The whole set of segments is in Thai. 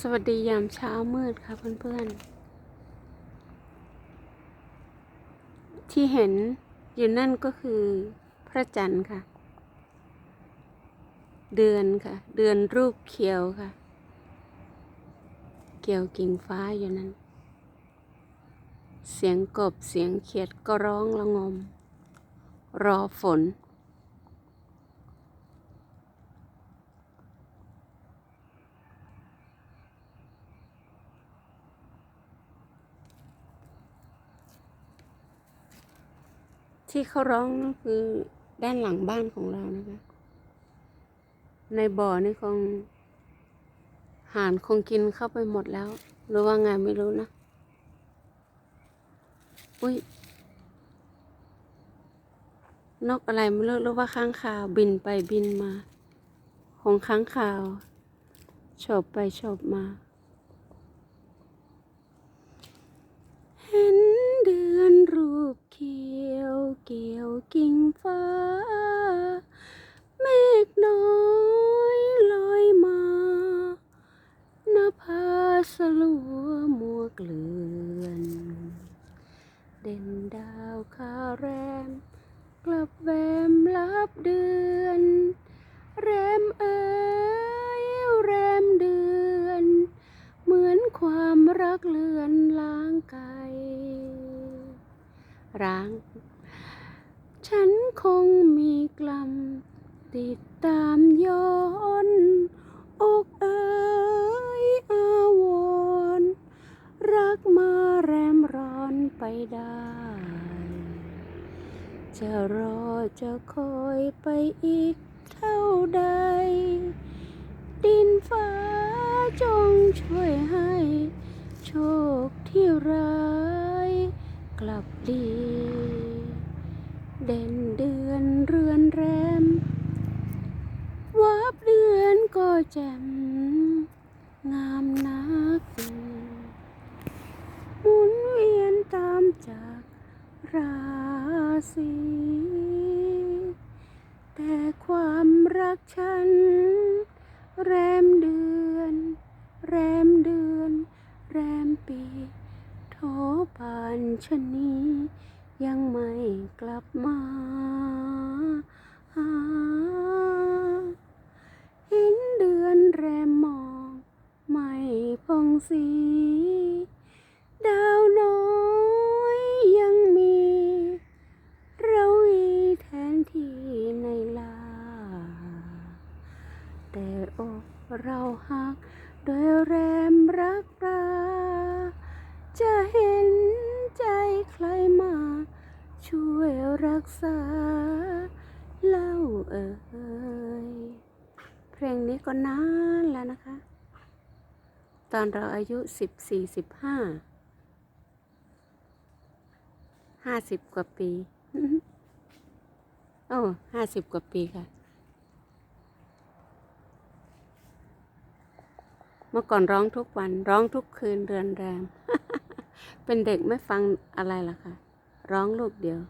สวัสดียามเช้ามืดค่ะเพื่อนๆ ที่เห็นอยู่นั่นก็คือพระจันทร์ค่ะ เดือนค่ะ เดือนรูปเขียวค่ะ เกี่ยวกิ่งฟ้าอยู่นั้น เสียงกบเสียงเขียดก็ร้องละงม รอฝน ที่เขาร้องนั่นคือด้านหลังบ้านของเรานะคะ ในบ่อนี่คงห่านคงกินเข้าไปหมดแล้ว หรือว่าไงไม่รู้นะ อุ้ยนกอะไรไม่รู้หรือว่าค้างคาวบินไปบินมา ของค้างคาวโฉบไปโฉบมา เห็นเดือนรูปเขียวเกี่ยวกิ่งฟ้า เมฆน้อยลอยมานภาสลัวมัวเกลื่อน เด่นดาวคาแรม กลับแวมลับเดือน แรมเอ้ยแรมเดือน เหมือนความรักเลือนล้างไกล ร้าง ฉันคงมีกลัมติดตามย้อนอกเอ้ยอาวรรักมาแรมร้อนไปได้ จะรอจะคอยไปอีกเท่าใด ดินฟ้าจงช่วยให้ โชคที่รา กลับดี เด่นเดือนเรือนแรมวับเดือนก็แจ่มงามนักหมุนเวียนตามจากราศีแต่ความรักฉัน แรมเดือน แรมเดือน แรมปี โทปานชะนียังไม่กลับมาหาเห็นเดือนแรมมอง ไม่พองสี ดาวน้อยยังมี เราอีแทนที่ในลา แต่อกเราหักโดยแรมรักรา จะเห็นใจใครมา ช่วย รักษาเล่าเอ่ยเพลงนี้ก็นานแล้วนะคะ ตอนเราอายุสิบสี่สิบห้าห้าสิบกว่าปีโอ้ห้าสิบกว่าปีค่ะ เมื่อก่อนร้องทุกวันร้องทุกคืนเดือนแรม เป็นเด็กไม่ฟังอะไรล่ะค่ะ ร้องลูกเดียว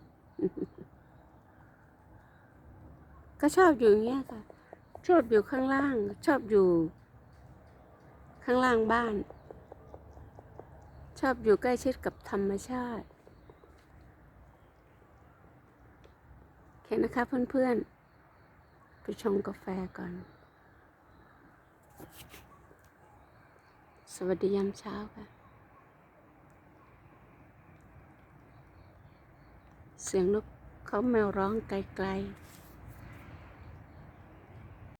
ก็ชอบอยู่อย่างเงี้ยค่ะ ชอบอยู่ข้างล่าง ชอบอยู่ ข้างล่างบ้าน ชอบอยู่ใกล้ชิดกับธรรมชาติโอเคนะคะเพื่อนๆ ไปชงกาแฟก่อน สวัสดียามเช้าค่ะ เสียงนกเขาแมวร้องไกลๆ